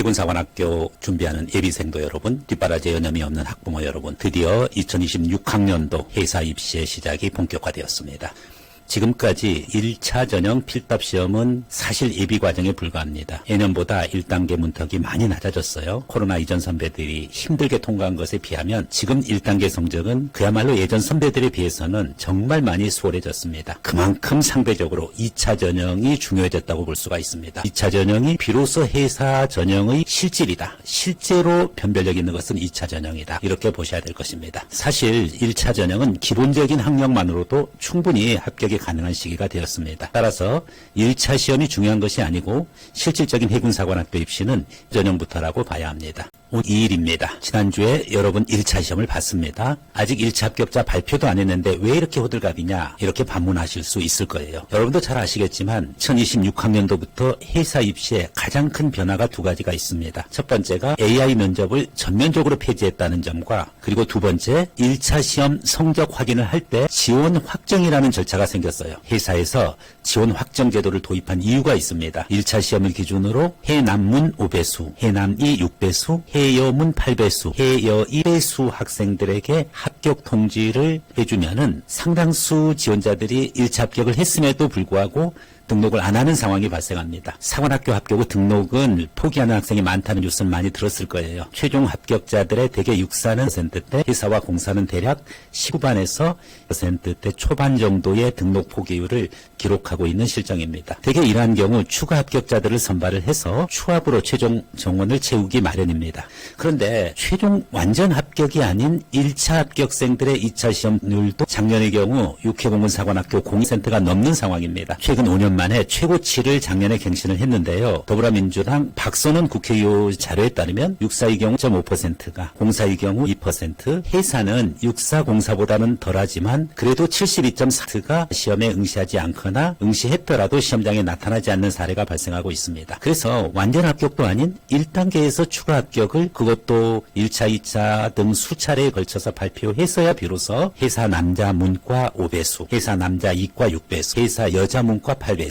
해군사관학교 준비하는 예비생도 여러분, 뒷바라지 여념이 없는 학부모 여러분, 드디어 2026학년도 회사 입시의 시작이 본격화되었습니다. 지금까지 1차 전형 필답 시험은 사실 예비 과정에 불과합니다. 예년보다 1단계 문턱이 많이 낮아졌어요. 코로나 이전 선배들이 힘들게 통과한 것에 비하면 지금 1단계 성적은 그야말로 예전 선배들에 비해서는 정말 많이 수월해졌습니다. 그만큼 상대적으로 2차 전형이 중요해졌다고 볼 수가 있습니다. 2차 전형이 비로소 회사 전형의 실질이다. 실제로 변별력 있는 것은 2차 전형이다. 이렇게 보셔야 될 것입니다. 사실 1차 전형은 기본적인 학력만으로도 충분히 합격이 가능한 시기가 되었습니다. 따라서 1차 시험이 중요한 것이 아니고 실질적인 해군사관학교 입시는 전형부터라고 봐야 합니다. 오늘 2일입니다. 지난주에 여러분 1차 시험을 봤습니다. 아직 1차 합격자 발표도 안 했는데 왜 이렇게 호들갑이냐 이렇게 반문하실 수 있을 거예요. 여러분도 잘 아시겠지만 2026학년도부터 회사 입시에 가장 큰 변화가 두 가지가 있습니다. 첫 번째가 AI 면접을 전면적으로 폐지했다는 점과 그리고 두 번째 1차 시험 성적 확인을 할 때 지원 확정이라는 절차가 생겼어요. 회사에서 지원 확정 제도를 도입한 이유가 있습니다. 1차 시험을 기준으로 해남문 5배수, 해남이 6배수, 해여문 8배수, 해여이 배수 학생들에게 합격 통지를 해주면은 상당수 지원자들이 1차 합격을 했음에도 불구하고 등록을 안 하는 상황이 발생합니다. 사관학교 합격 후 등록은 포기하는 학생이 많다는 뉴스는 많이 들었을 거예요. 최종 합격자들의 대개 육사는 %대, 회사와 공사는 대략 19반에서 %대 초반 정도의 등록 포기율을 기록하고 있는 실정입니다. 대개 이러한 경우 추가 합격자들을 선발을 해서 추합으로 최종 정원을 채우기 마련입니다. 그런데 최종 완전 합격이 아닌 1차 합격생들의 2차 시험률도 작년의 경우 육해공군 사관학교 공센터가 넘는 상황입니다. 최근 5년 만에 최고치를 작년에 갱신을 했는데요. 더불어민주당 박선원 국회의원 자료에 따르면 육사의 경우 0.5%가 공사의 경우 2% 회사는 육사 공사보다는 덜하지만 그래도 72.4%가 시험에 응시하지 않거나 응시했더라도 시험장에 나타나지 않는 사례가 발생하고 있습니다. 그래서 완전 합격도 아닌 1단계에서 추가 합격을 그것도 1차, 2차 등 수차례에 걸쳐서 발표했어야 비로소 회사 남자 문과 5배수, 회사 남자 이과 6배수, 회사 여자 문과 8배수,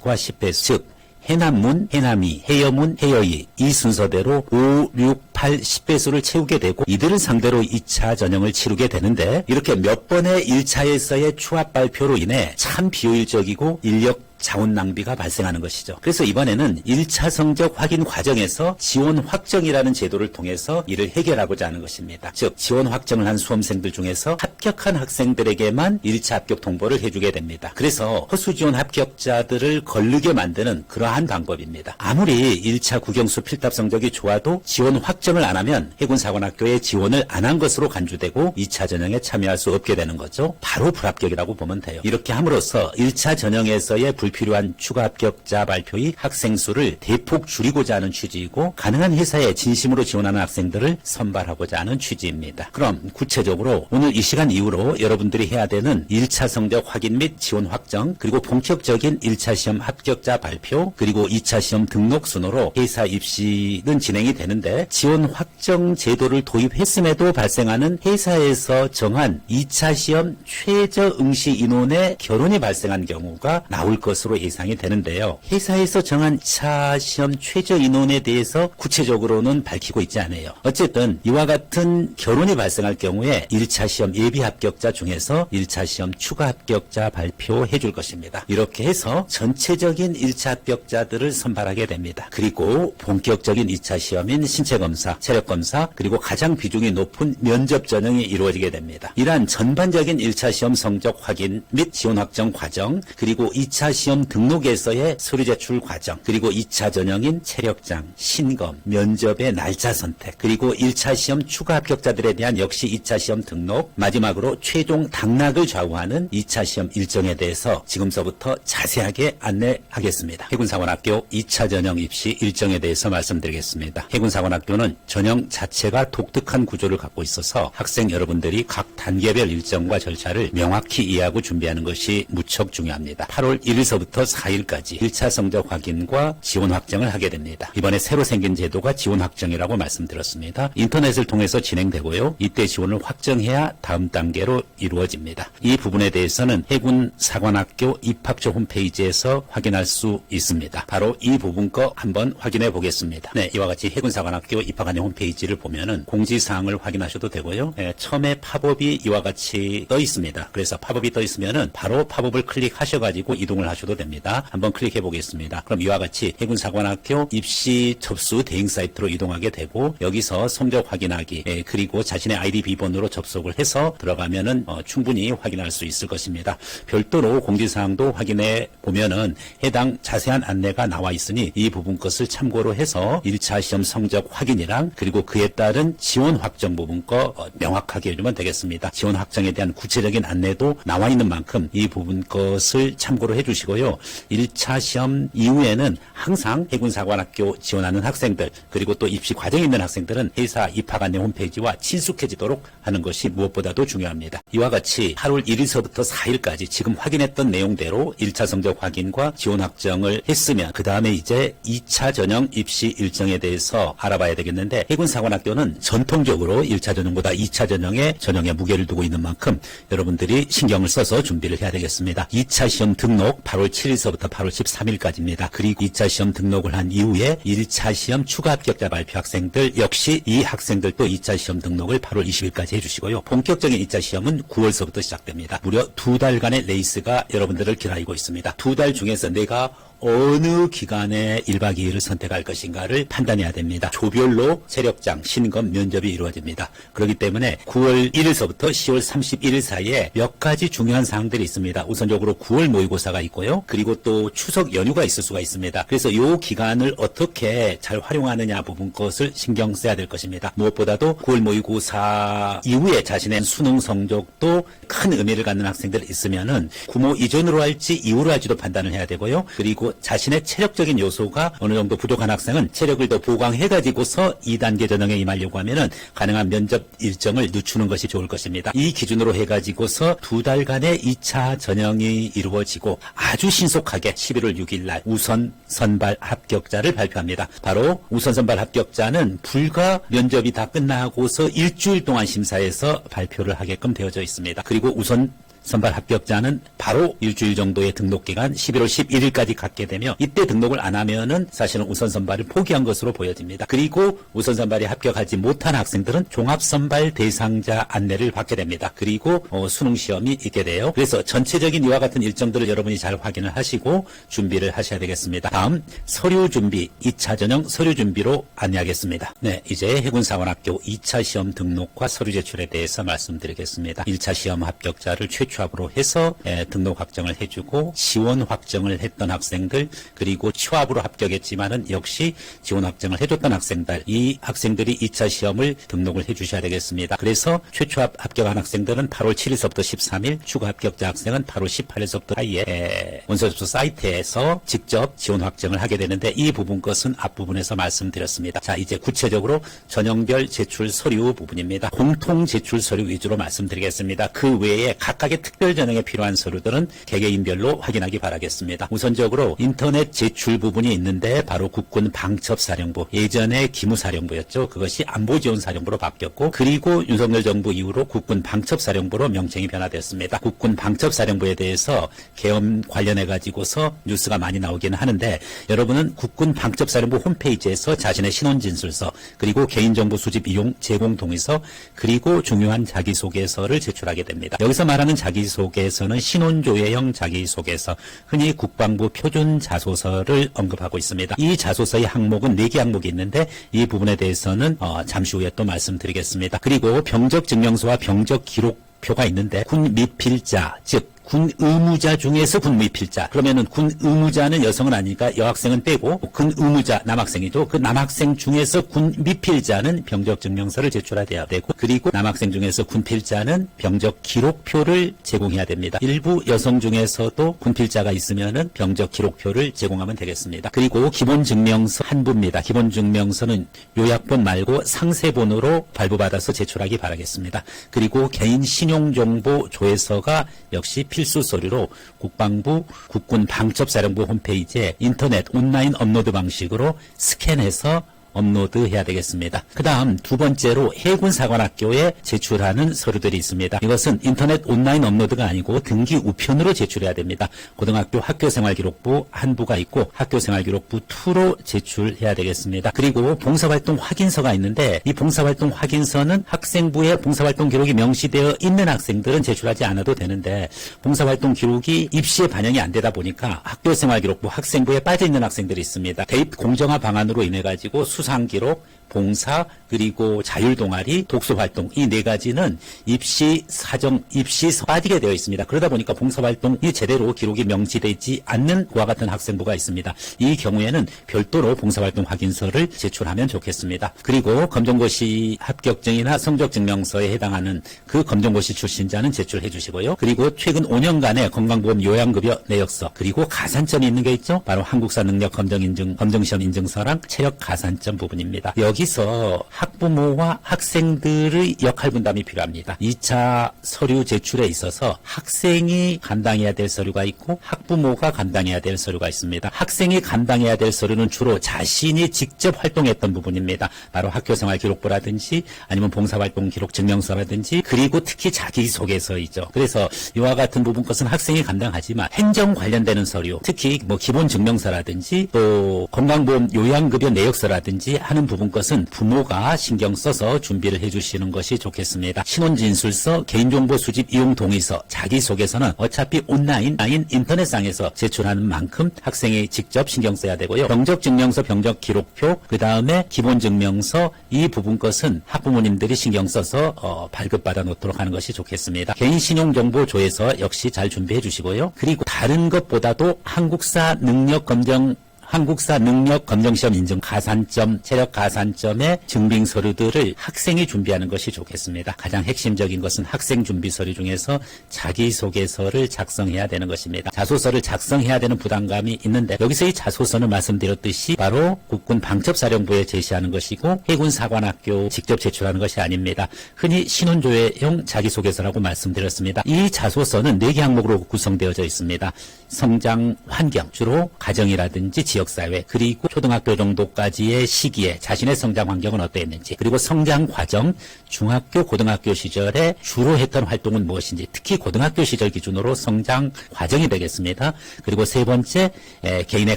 과 10배수, 즉 해남문, 해남이, 해여문, 해여이 이 순서대로 5, 6, 8, 10배수를 채우게 되고 이들을 상대로 2차 전형을 치르게 되는데 이렇게 몇 번의 1차에서의 추합 발표로 인해 참 비효율적이고 인력 자원 낭비가 발생하는 것이죠. 그래서 이번에는 1차 성적 확인 과정에서 지원 확정이라는 제도를 통해서 이를 해결하고자 하는 것입니다. 즉 지원 확정을 한 수험생들 중에서 합격한 학생들에게만 1차 합격 통보를 해주게 됩니다. 그래서 허수 지원 합격자들을 걸르게 만드는 그러한 방법입니다. 아무리 1차 국영수 필답 성적이 좋아도 지원 확정을 안 하면 해군사관학교에 지원을 안 한 것으로 간주되고 2차 전형에 참여할 수 없게 되는 거죠. 바로 불합격이라고 보면 돼요. 이렇게 함으로써 1차 전형에서의 불 필요한 추가 합격자 발표의 학생 수를 대폭 줄이고자 하는 취지이고 가능한 회사에 진심으로 지원하는 학생들을 선발하고자 하는 취지입니다. 그럼 구체적으로 오늘 이 시간 이후로 여러분들이 해야 되는 1차 성적 확인 및 지원 확정 그리고 본격적인 1차 시험 합격자 발표 그리고 2차 시험 등록 순으로 회사 입시는 진행이 되는데 지원 확정 제도를 도입했음에도 발생하는 회사에서 정한 2차 시험 최저 응시 인원의 결혼이 발생한 경우가 나올 것 으로 예상이 되는데요. 회사에서 정한 2차 시험 최저 인원에 대해서 구체적으로는 밝히고 있지 않아요. 어쨌든 이와 같은 결혼이 발생할 경우에 1차 시험 예비 합격자 중에서 1차 시험 추가 합격자 발표해 줄 것입니다. 이렇게 해서 전체적인 1차 합격자들을 선발하게 됩니다. 그리고 본격적인 2차 시험인 신체 검사, 체력 검사, 그리고 가장 비중이 높은 면접 전형이 이루어지게 됩니다. 이러한 전반적인 1차 시험 성적 확인 및 지원 확정 과정, 그리고 2차 시험 등록에서의 서류 제출 과정, 그리고 2차 전형인 체력장, 신검, 면접의 날짜 선택, 그리고 1차 시험 추가 합격자들에 대한 역시 2차 시험 등록, 마지막으로 최종 당락을 좌우하는 2차 시험 일정에 대해서 지금서부터 자세하게 안내하겠습니다. 해군사관학교 2차 전형 입시 일정에 대해서 말씀드리겠습니다. 해군사관학교는 전형 자체가 독특한 구조를 갖고 있어서 학생 여러분들이 각 단계별 일정과 절차를 명확히 이해하고 준비하는 것이 무척 중요합니다. 8월 1일 1일서부터 4일까지 1차 성적 확인과 지원 확정을 하게 됩니다. 이번에 새로 생긴 제도가 지원 확정이라고 말씀드렸습니다. 인터넷을 통해서 진행되고요. 이때 지원을 확정해야 다음 단계로 이루어집니다. 이 부분에 대해서는 해군 사관학교 입학처 홈페이지에서 확인할 수 있습니다. 바로 이 부분 거 한번 확인해 보겠습니다. 네, 이와 같이 해군 사관학교 입학안내 홈페이지를 보면은 공지사항을 확인하셔도 되고요. 예, 처음에 팝업이 이와 같이 떠 있습니다. 그래서 팝업이 떠 있으면은 바로 팝업을 클릭하셔가지고 이동을 하셔 도 됩니다. 한번 클릭해 보겠습니다. 그럼 이와 같이 해군 사관학교 입시 접수 대행 사이트로 이동하게 되고 여기서 성적 확인하기 예, 그리고 자신의 아이디 비번으로 접속을 해서 들어가면은 어, 충분히 확인할 수 있을 것입니다. 별도로 공지사항도 확인해 보면은 해당 자세한 안내가 나와 있으니 이 부분 것을 참고로 해서 1차 시험 성적 확인이랑 그리고 그에 따른 지원 확정 부분 거 어, 명확하게 해주면 되겠습니다. 지원 확정에 대한 구체적인 안내도 나와 있는 만큼 이 부분 것을 참고로 해주시고 요. 1차 시험 이후에는 항상 해군사관학교 지원하는 학생들 그리고 또 입시 과정에 있는 학생들은 회사 입학 안내 홈페이지와 친숙해지도록 하는 것이 무엇보다도 중요합니다. 이와 같이 8월 1일서부터 4일까지 지금 확인했던 내용대로 1차 성적 확인과 지원 확정을 했으면 그 다음에 이제 2차 전형 입시 일정에 대해서 알아봐야 되겠는데 해군사관학교는 전통적으로 1차 전형보다 2차 전형에 전형에 무게를 두고 있는 만큼 여러분들이 신경을 써서 준비를 해야 되겠습니다. 2차 시험 등록 8월 7일서부터 8월 13일까지입니다. 그리고 2차 시험 등록을 한 이후에 1차 시험 추가 합격자 발표 학생들 역시 이 학생들도 2차 시험 등록을 8월 20일까지 해주시고요. 본격적인 2차 시험은 9월서부터 시작됩니다. 무려 두 달간의 레이스가 여러분들을 기다리고 있습니다. 두 달 중에서 내가 어느 기간에 1박 2일을 선택할 것인가를 판단해야 됩니다. 조별로 세력장, 신검, 면접이 이루어집니다. 그렇기 때문에 9월 1일서부터 10월 31일 사이에 몇 가지 중요한 사항들이 있습니다. 우선적으로 9월 모의고사가 있고요. 그리고 또 추석 연휴가 있을 수가 있습니다. 그래서 이 기간을 어떻게 잘 활용하느냐 부분 것을 신경 써야 될 것입니다. 무엇보다도 9월 모의고사 이후에 자신의 수능 성적도 큰 의미를 갖는 학생들이 있으면은 구모 이전으로 할지 이후로 할지도 판단을 해야 되고요. 그리고 자신의 체력적인 요소가 어느 정도 부족한 학생은 체력을 더 보강해가지고서 2단계 전형에 임하려고 하면은 가능한 면접 일정을 늦추는 것이 좋을 것입니다. 이 기준으로 해가지고서 두 달간의 2차 전형이 이루어지고 아주 신속하게 11월 6일 날 우선 선발 합격자를 발표합니다. 바로 우선 선발 합격자는 불과 면접이 다 끝나고서 일주일 동안 심사해서 발표를 하게끔 되어져 있습니다. 그리고 우선 선발 합격자는 바로 일주일 정도의 등록 기간 11월 11일까지 갖게 되며 이때 등록을 안 하면은 사실은 우선 선발을 포기한 것으로 보여집니다. 그리고 우선 선발에 합격하지 못한 학생들은 종합 선발 대상자 안내를 받게 됩니다. 그리고 어, 수능 시험이 있게 돼요. 그래서 전체적인 이와 같은 일정들을 여러분이 잘 확인을 하시고 준비를 하셔야 되겠습니다. 다음 서류 준비 2차 전형 서류 준비로 안내하겠습니다. 네, 이제 해군사관학교 2차 시험 등록과 서류 제출에 대해서 말씀드리겠습니다. 1차 시험 합격자를 최초 합으로 해서 에, 등록 확정을 해주고 지원 확정을 했던 학생들 그리고 취합으로 합격했지만은 역시 지원 확정을 해줬던 학생들 이 학생들이 2차 시험을 등록을 해주셔야 되겠습니다. 그래서 최초합 합격한 학생들은 8월 7일서부터 13일 추가 합격자 학생은 8월 18일서부터 사이에 에, 원서 접수 사이트에서 직접 지원 확정을 하게 되는데 이 부분 것은 앞부분에서 말씀드렸습니다. 자 이제 구체적으로 전형별 제출 서류 부분입니다. 공통 제출 서류 위주로 말씀드리겠습니다. 그 외에 각각의 특별 전형에 필요한 서류들은 개개인별로 확인하기 바라겠습니다. 우선적으로 인터넷 제출 부분이 있는데 바로 국군 방첩사령부 예전에 기무사령부였죠. 그것이 안보지원사령부로 바뀌었고 그리고 윤석열 정부 이후로 국군 방첩사령부로 명칭이 변화됐습니다. 국군 방첩사령부에 대해서 계엄 관련해 가지고서 뉴스가 많이 나오기는 하는데 여러분은 국군 방첩사령부 홈페이지에서 자신의 신원 진술서 그리고 개인정보 수집 이용 제공 동의서 그리고 중요한 자기소개서를 제출하게 됩니다. 여기서 말하는 자기 소개서는 신원조회형 자기소개서 흔히 국방부 표준 자소서를 언급하고 있습니다. 이 자소서의 항목은 4개 항목이 있는데 이 부분에 대해서는 어, 잠시 후에 또 말씀드리겠습니다. 그리고 병적 증명서와 병적 기록 표가 있는데 군 미필자 즉군 의무자 중에서 군 미필자. 그러면은 군 의무자는 여성은 아니니까 여학생은 빼고 군 의무자 남학생이죠. 그 남학생 중에서 군 미필자는 병적 증명서를 제출해야 되고 그리고 남학생 중에서 군 필자는 병적 기록표를 제공해야 됩니다. 일부 여성 중에서도 군 필자가 있으면은 병적 기록표를 제공하면 되겠습니다. 그리고 기본 증명서 한 부입니다. 기본 증명서는 요약본 말고 상세본으로 발부받아서 제출하기 바라겠습니다. 그리고 개인 신용정보 조회서가 역시 필수 서류로 국방부 국군 방첩사령부 홈페이지에 인터넷 온라인 업로드 방식으로 스캔해서 업로드 해야 되겠습니다. 그 다음 두 번째로 해군사관학교에 제출하는 서류들이 있습니다. 이것은 인터넷 온라인 업로드가 아니고 등기 우편으로 제출해야 됩니다. 고등학교 학교생활기록부 한부가 있고 학교생활기록부 2로 제출해야 되겠습니다. 그리고 봉사활동 확인서가 있는데 이 봉사활동 확인서는 학생부에 봉사활동 기록이 명시되어 있는 학생들은 제출하지 않아도 되는데 봉사활동 기록이 입시에 반영이 안 되다 보니까 학교생활기록부 학생부에 빠져 있는 학생들이 있습니다. 대입 공정화 방안으로 인해 가지고 수상 기록, 봉사 그리고 자율 동아리, 독서 활동 이 네 가지는 입시 사정 입시 빠지게 되어 있습니다. 그러다 보니까 봉사 활동이 제대로 기록이 명시되지 않는 그와 같은 학생부가 있습니다. 이 경우에는 별도로 봉사 활동 확인서를 제출하면 좋겠습니다. 그리고 검정고시 합격증이나 성적 증명서에 해당하는 그 검정고시 출신자는 제출해 주시고요. 그리고 최근 5년간의 건강보험 요양급여 내역서 그리고 가산점이 있는 게 있죠. 바로 한국사 능력 검정 인증 검정시험 인증서랑 체력 가산점 부분입니다. 여기 서 학부모와 학생들의 역할 분담이 필요합니다. 2차 서류 제출에 있어서 학생이 감당해야 될 서류가 있고 학부모가 감당해야 될 서류가 있습니다. 학생이 감당해야 될 서류는 주로 자신이 직접 활동했던 부분입니다. 바로 학교생활 기록부라든지 아니면 봉사활동 기록 증명서라든지 그리고 특히 자기소개서이죠. 그래서 이와 같은 부분 것은 학생이 감당하지만 행정 관련되는 서류, 특히 뭐 기본 증명서라든지 또 건강보험 요양급여 내역서라든지 하는 부분 것은 부모가 신경 써서 준비를 해주시는 것이 좋겠습니다. 신원진술서, 개인정보 수집 이용 동의서, 자기소개서는 어차피 온라인, 라인 인터넷상에서 제출하는 만큼 학생이 직접 신경 써야 되고요. 병적증명서, 병적기록표, 그 다음에 기본증명서 이 부분 것은 학부모님들이 신경 써서 어, 발급받아 놓도록 하는 것이 좋겠습니다. 개인신용정보 조회서 역시 잘 준비해 주시고요. 그리고 다른 것보다도 한국사 능력검정 한국사 능력 검정시험 인증 가산점, 체력 가산점의 증빙 서류들을 학생이 준비하는 것이 좋겠습니다. 가장 핵심적인 것은 학생 준비 서류 중에서 자기소개서를 작성해야 되는 것입니다. 자소서를 작성해야 되는 부담감이 있는데 여기서 이 자소서는 말씀드렸듯이 바로 국군 방첩사령부에 제시하는 것이고 해군 사관학교 직접 제출하는 것이 아닙니다. 흔히 신혼조회용 자기소개서라고 말씀드렸습니다. 이 자소서는 네개 항목으로 구성되어져 있습니다. 성장 환경, 주로 가정이라든지 지역 사회, 그리고 초등학교 정도까지의 시기에 자신의 성장 환경은 어떠했는지, 그리고 성장 과정, 중학교, 고등학교 시절에 주로 했던 활동은 무엇인지, 특히 고등학교 시절 기준으로 성장 과정이 되겠습니다. 그리고 세 번째, 에, 개인의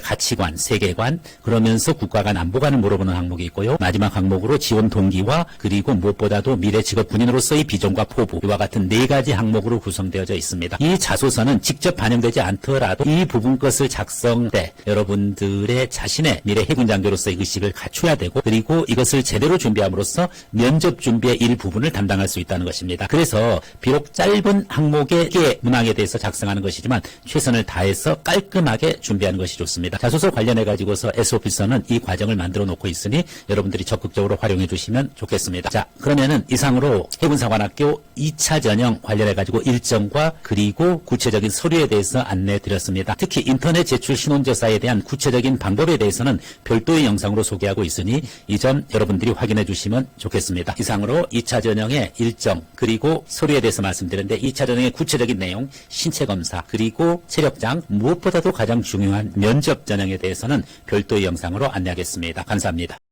가치관, 세계관, 그러면서 국가 간 안보관을 물어보는 항목이 있고요. 마지막 항목으로 지원 동기와 그리고 무엇보다도 미래 직업 군인으로서의 비전과 포부, 이와 같은 네 가지 항목으로 구성되어져 있습니다. 이 자소서는 직접 반영되지 않더라도 이 부분 것을 작성 때 여러분들 의 자신의 미래 해군 장교로서의 의식을 갖춰야 되고 그리고 이것을 제대로 준비함으로써 면접 준비의 일부분을 담당할 수 있다는 것입니다. 그래서 비록 짧은 항목의 문항에 대해서 작성하는 것이지만 최선을 다해서 깔끔하게 준비하는 것이 좋습니다. 자소서 관련해 가지고서 S오피서는 이 과정을 만들어 놓고 있으니 여러분들이 적극적으로 활용해 주시면 좋겠습니다. 자, 그러면은 이상으로 해군사관학교 2차 전형 관련해 가지고 일정과 그리고 구체적인 서류에 대해서 안내해 드렸습니다. 특히 인터넷 제출 신원조사에 대한 구체적인 방법에 대해서는 별도의 영상으로 소개하고 있으니 이 점 여러분들이 확인해 주시면 좋겠습니다. 이상으로 2차 전형의 일정 그리고 서류에 대해서 말씀드렸는데 2차 전형의 구체적인 내용, 신체 검사 그리고 체력장 무엇보다도 가장 중요한 면접 전형에 대해서는 별도의 영상으로 안내하겠습니다. 감사합니다.